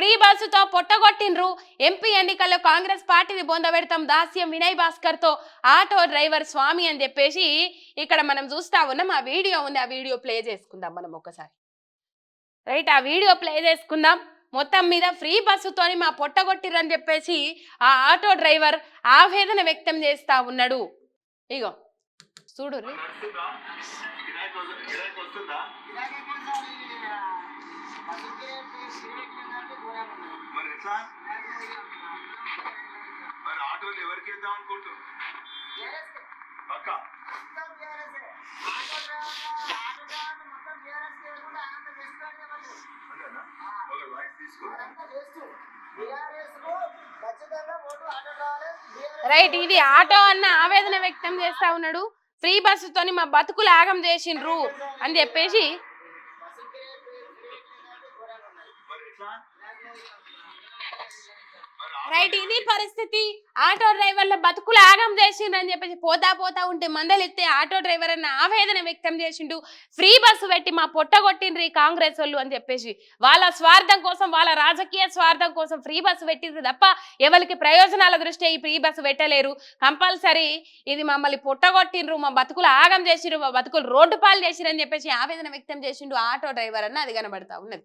Free బస్సుతో పొట్టగొట్టిండ్రు. MP ఎన్నికల్లో Congress పార్టీని బొందబెడతాం దాస్యం వినయ్ భాస్కర్తో ఆటో డ్రైవర్ స్వామి అని చెప్పేసి ఇక్కడ మనం చూస్తా ఉన్నాం. ఆ వీడియో ఉంది. ఆ వీడియో ప్లే చేసుకుందాం మనం ఒకసారి. రైట్ ఆ వీడియో ప్లే చేసుకుందాం. మొత్తం మీద ఫ్రీ బస్సుతోని మా పొట్టగొట్టిరని చెప్పేసి ఆ ఆటో డ్రైవర్ ఆవేదన వ్యక్తం చేస్తా ఉన్నాడు. ఇగో చూడు వస్తుందా మరి ఆటోలు ఎవరికి ఇద్దాం పక్క. రైట్ ఇది ఆటో అన్న ఆవేదన వ్యక్తం చేస్తా ఉన్నాడు. ఫ్రీ బస్సుతోని మా బతుకులు ఆగం చేసిండ్రు అని చెప్పేసి రైట్ ఇది పరిస్థితి. ఆటో డ్రైవర్ల బతుకులు ఆగం చేసిండ్రు అని చెప్పేసి పోతా పోతా ఉంటే మందలెత్తే ఆటో డ్రైవర్ అన్న ఆవేదన వ్యక్తం చేసిండు. ఫ్రీ బస్సు పెట్టి మా పొట్టగొట్టిండ్రి కాంగ్రెస్ వాళ్ళు అని చెప్పేసి. వాళ్ళ స్వార్థం కోసం వాళ్ళ రాజకీయ స్వార్థం కోసం ఫ్రీ బస్సు పెట్టిండ్రు తప్ప ఎవరికి ప్రయోజనాల దృష్ట్యా ఈ ఫ్రీ బస్సు పెట్టలేరు. కంపల్సరీ ఇది మమ్మల్ని పొట్టగొట్టిండ్రు మా బతుకులు ఆగం చేసిండ్రు మా బతుకులు రోడ్డు పాలు చేసిండ్రు అని చెప్పేసి ఆవేదన వ్యక్తం చేసిండు ఆటో డ్రైవర్ అన్న అది కనబడతా ఉన్నది.